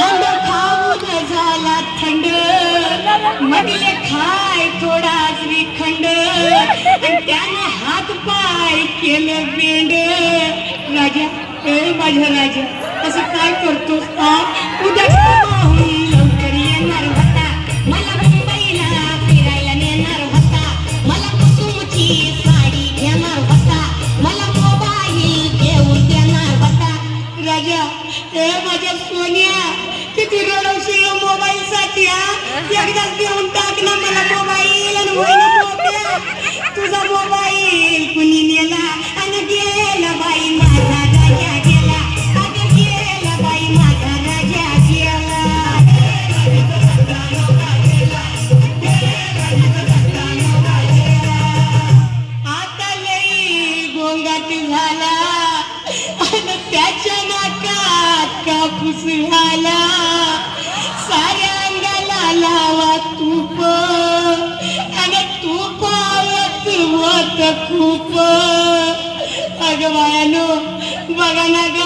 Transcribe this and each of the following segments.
आंबा खाऊन झाला थंड. मधले खाय थोडा श्रीखंड त्यानं हात पाय केलं बेंड. राजा ए माझ्या राजा असं काय करतोस? का उद्या किती रडवशील मोबाईल साठी एकदाच घेऊन टाक ना मला मोबाईल आणि होईना. तुझा मोबाईल कुणी नेला आणि गेला बाई माझा राजा गेला. अगं गेला बाई माझा राजा गेला. आता लई गोंगाट झाला आणि त्याच्या नाकात कापूस झाला साऱ्या अंगाला लावा तूप. आणि तुपावत होत खूप. अग बायानो बघा ना ग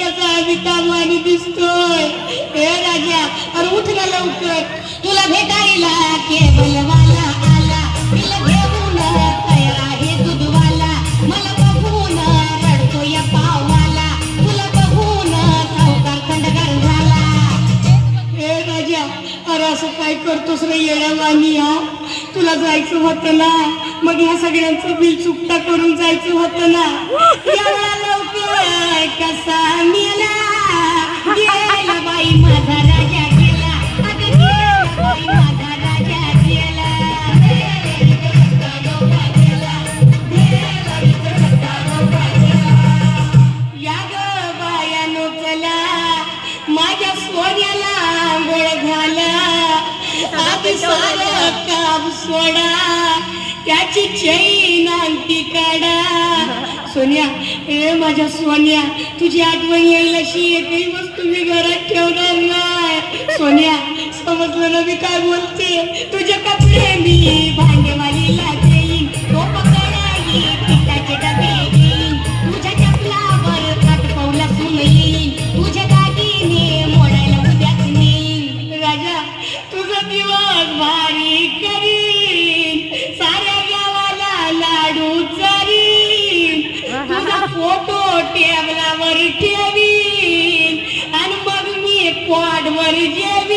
कसा अमिताभ दिसतोय. हे राजा अरे उठ ना लवकर. तुला भेटायला केबलवाला अरे असं काय करतोस रे येड्यावानी हा? तुला जायचं होतं ना? मग ह्या सगळ्यांचं बिल चुकता करून जायचं होतं ना? लवकर कसा सारं काम सोडा त्याची चैन अंगठी काढा. सोन्या ए माझ्या सोन्या तुझी आठवण येईल अशी एकही वस्तू मी घरात ठेवणार नाही. सोन्या समजलं ना मी काय बोलते? तुझे कपडे मी भांडे तुझा फोटो टेबलावर ठेवीन आणि मग मी पोटवर जेवीन